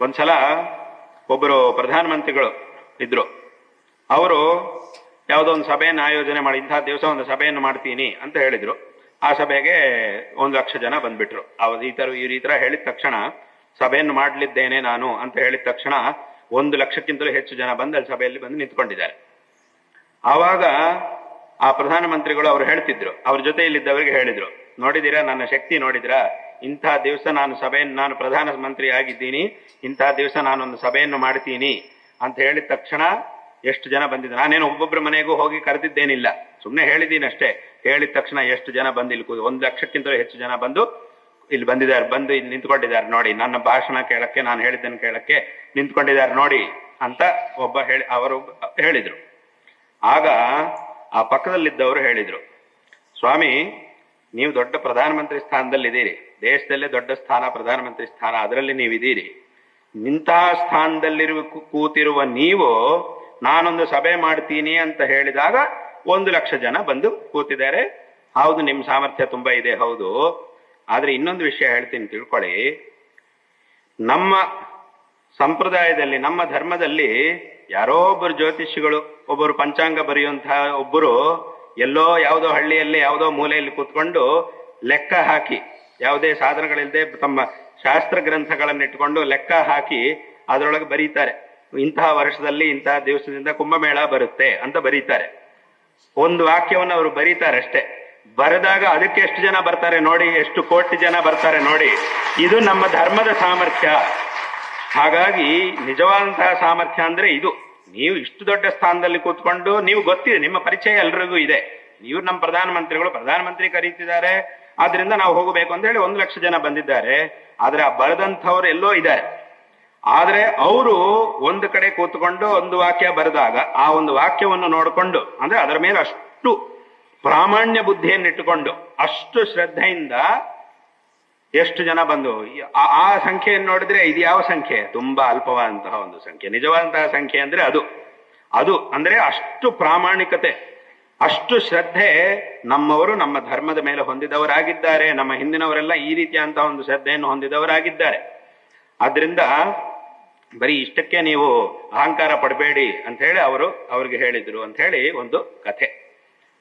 ಒಂದ್ಸಲ ಒಬ್ಬರು ಪ್ರಧಾನಮಂತ್ರಿಗಳು ಇದ್ರು. ಅವರು ಯಾವುದೋ ಒಂದು ಸಭೆಯನ್ನು ಆಯೋಜನೆ ಮಾಡಿ ಇಂತಹ ದಿವಸ ಒಂದು ಸಭೆಯನ್ನು ಮಾಡ್ತೀನಿ ಅಂತ ಹೇಳಿದ್ರು. ಆ ಸಭೆಗೆ ಒಂದು ಲಕ್ಷ ಜನ ಬಂದ್ಬಿಟ್ರು. ಅವ್ರು ಈ ತರ ಈ ತರ ಹೇಳಿದ ತಕ್ಷಣ, ಸಭೆಯನ್ನು ಮಾಡಲಿದ್ದೇನೆ ನಾನು ಅಂತ ಹೇಳಿದ ತಕ್ಷಣ ಒಂದು ಲಕ್ಷಕ್ಕಿಂತಲೂ ಹೆಚ್ಚು ಜನ ಬಂದು ಅಲ್ಲಿ ಸಭೆಯಲ್ಲಿ ಬಂದು ನಿಂತ್ಕೊಂಡಿದ್ದಾರೆ. ಆವಾಗ ಆ ಪ್ರಧಾನಮಂತ್ರಿಗಳು ಅವ್ರು ಹೇಳ್ತಿದ್ರು. ಅವ್ರ ಜೊತೆಯಲ್ಲಿದ್ದವರಿಗೆ ಹೇಳಿದ್ರು. ನೋಡಿದಿರಾ ನನ್ನ ಶಕ್ತಿ ನೋಡಿದ್ರಾ? ಇಂಥ ದಿವಸ ನಾನು ಸಭೆಯನ್ನು, ನಾನು ಪ್ರಧಾನ ಮಂತ್ರಿ ಆಗಿದ್ದೀನಿ. ಇಂತಹ ದಿವಸ ನಾನೊಂದು ಸಭೆಯನ್ನು ಮಾಡ್ತೀನಿ ಅಂತ ಹೇಳಿದ ತಕ್ಷಣ ಎಷ್ಟು ಜನ ಬಂದಿದ್ರು ನಾನೇನು ಒಬ್ಬೊಬ್ಬರ ಮನೆಗೂ ಹೋಗಿ ಕರೆದಿದ್ದೇನಿಲ್ಲ. ಸುಮ್ಮನೆ ಹೇಳಿದ್ದೀನಿ ಅಷ್ಟೇ. ಹೇಳಿದ ತಕ್ಷಣ ಎಷ್ಟು ಜನ ಬಂದು ಇಲ್ಲಿ ಕೂತು, ಒಂದು ಲಕ್ಷಕ್ಕಿಂತ ಹೆಚ್ಚು ಜನ ಬಂದು ಇಲ್ಲಿ ಬಂದಿದ್ದಾರೆ, ಬಂದು ಇಲ್ಲಿ ನಿಂತ್ಕೊಂಡಿದ್ದಾರೆ ನೋಡಿ. ನನ್ನ ಭಾಷಣ ಕೇಳಕ್ಕೆ, ನಾನು ಹೇಳಿದ್ದನ್ನು ಕೇಳಕ್ಕೆ ನಿಂತ್ಕೊಂಡಿದ್ದಾರೆ ನೋಡಿ ಅಂತ ಒಬ್ಬ ಹೇಳಿ, ಅವರು ಹೇಳಿದ್ರು. ಆಗ ಆ ಪಕ್ಕದಲ್ಲಿದ್ದವರು ಹೇಳಿದ್ರು, ಸ್ವಾಮಿ ನೀವು ದೊಡ್ಡ ಪ್ರಧಾನಮಂತ್ರಿ ಸ್ಥಾನದಲ್ಲಿದ್ದೀರಿ. ದೇಶದಲ್ಲೇ ದೊಡ್ಡ ಸ್ಥಾನ, ಪ್ರಧಾನಮಂತ್ರಿ ಸ್ಥಾನ, ಅದರಲ್ಲಿ ನೀವಿದ್ದೀರಿ. ಇಂತಹ ಸ್ಥಾನದಲ್ಲಿರುವ ಕೂತಿರುವ ನೀವು, ನಾನೊಂದು ಸಭೆ ಮಾಡ್ತೀನಿ ಅಂತ ಹೇಳಿದಾಗ ಒಂದು ಲಕ್ಷ ಜನ ಬಂದು ಕೂತಿದ್ದಾರೆ. ಹೌದು, ನಿಮ್ ಸಾಮರ್ಥ್ಯ ತುಂಬಾ ಇದೆ, ಹೌದು. ಆದ್ರೆ ಇನ್ನೊಂದು ವಿಷಯ ಹೇಳ್ತೀನಿ, ತಿಳ್ಕೊಳ್ಳಿ. ನಮ್ಮ ಸಂಪ್ರದಾಯದಲ್ಲಿ, ನಮ್ಮ ಧರ್ಮದಲ್ಲಿ ಯಾರೋ ಒಬ್ಬರು ಜ್ಯೋತಿಷಿಗಳು ಒಬ್ಬರು ಪಂಚಾಂಗ ಬರೆಯುವಂತಹ ಒಬ್ಬರು ಎಲ್ಲೋ ಯಾವುದೋ ಹಳ್ಳಿಯಲ್ಲಿ ಯಾವುದೋ ಮೂಲೆಯಲ್ಲಿ ಕೂತ್ಕೊಂಡು ಲೆಕ್ಕ ಹಾಕಿ, ಯಾವುದೇ ಸಾಧನಗಳಿಲ್ಲದೆ ತಮ್ಮ ಶಾಸ್ತ್ರ ಗ್ರಂಥಗಳನ್ನು ಇಟ್ಕೊಂಡು ಲೆಕ್ಕ ಹಾಕಿ ಅದರೊಳಗೆ ಬರೀತಾರೆ. ಇಂತಹ ವರ್ಷದಲ್ಲಿ ಇಂತಹ ದಿವಸದಿಂದ ಕುಂಭಮೇಳ ಬರುತ್ತೆ ಅಂತ ಬರೀತಾರೆ. ಒಂದು ವಾಕ್ಯವನ್ನು ಅವರು ಬರೀತಾರೆ ಅಷ್ಟೇ. ಬರೆದಾಗ ಅದಕ್ಕೆ ಎಷ್ಟು ಜನ ಬರ್ತಾರೆ ನೋಡಿ, ಎಷ್ಟು ಕೋಟಿ ಜನ ಬರ್ತಾರೆ ನೋಡಿ, ಇದು ನಮ್ಮ ಧರ್ಮದ ಸಾಮರ್ಥ್ಯ. ಹಾಗಾಗಿ ನಿಜವಾದಂತಹ ಸಾಮರ್ಥ್ಯ ಅಂದ್ರೆ ಇದು. ನೀವು ಇಷ್ಟು ದೊಡ್ಡ ಸ್ಥಾನದಲ್ಲಿ ಕೂತ್ಕೊಂಡು ನೀವು ಗೊತ್ತಿದೆ, ನಿಮ್ಮ ಪರಿಚಯ ಎಲ್ರಿಗೂ ಇದೆ. ನೀವು ನಮ್ಮ ಪ್ರಧಾನಮಂತ್ರಿಗಳು, ಪ್ರಧಾನಮಂತ್ರಿ ಕರೀತಿದ್ದಾರೆ. ಆದ್ರಿಂದ ನಾವು ಹೋಗಬೇಕು ಅಂತ ಹೇಳಿ ಒಂದು ಲಕ್ಷ ಜನ ಬಂದಿದ್ದಾರೆ. ಆದ್ರೆ ಆ ಬರೆದಂಥವ್ರು ಎಲ್ಲೋ ಇದ್ದಾರೆ. ಆದ್ರೆ ಅವರು ಒಂದು ಕಡೆ ಕೂತ್ಕೊಂಡು ಒಂದು ವಾಕ್ಯ ಬರೆದಾಗ ಆ ಒಂದು ವಾಕ್ಯವನ್ನು ನೋಡಿಕೊಂಡು, ಅಂದ್ರೆ ಅದರ ಮೇಲೆ ಅಷ್ಟು ಪ್ರಾಮಾಣ್ಯ ಬುದ್ಧಿಯನ್ನು ಇಟ್ಟುಕೊಂಡು ಅಷ್ಟು ಶ್ರದ್ಧೆಯಿಂದ ಎಷ್ಟು ಜನ ಬಂದು, ಆ- ಸಂಖ್ಯೆಯನ್ನು ನೋಡಿದ್ರೆ ಇದು ಯಾವ ಸಂಖ್ಯೆ? ತುಂಬಾ ಅಲ್ಪವಾದಂತಹ ಒಂದು ಸಂಖ್ಯೆ. ನಿಜವಾದಂತಹ ಸಂಖ್ಯೆ ಅಂದ್ರೆ ಅದು. ಅದು ಅಂದ್ರೆ ಅಷ್ಟು ಪ್ರಾಮಾಣಿಕತೆ, ಅಷ್ಟು ಶ್ರದ್ಧೆ ನಮ್ಮವರು ನಮ್ಮ ಧರ್ಮದ ಮೇಲೆ ಹೊಂದಿದವರಾಗಿದ್ದಾರೆ, ನಮ್ಮ ಹಿಂದಿನವರೆಲ್ಲ ಈ ರೀತಿಯಾದಂತಹ ಒಂದು ಶ್ರದ್ಧೆಯನ್ನು ಹೊಂದಿದವರಾಗಿದ್ದಾರೆ. ಆದ್ರಿಂದ ಬರೀ ಇಷ್ಟಕ್ಕೆ ನೀವು ಅಹಂಕಾರ ಪಡಬೇಡಿ ಅಂತ ಹೇಳಿ ಅವರು ಅವ್ರಿಗೆ ಹೇಳಿದ್ರು ಅಂತ ಹೇಳಿ ಒಂದು ಕಥೆ.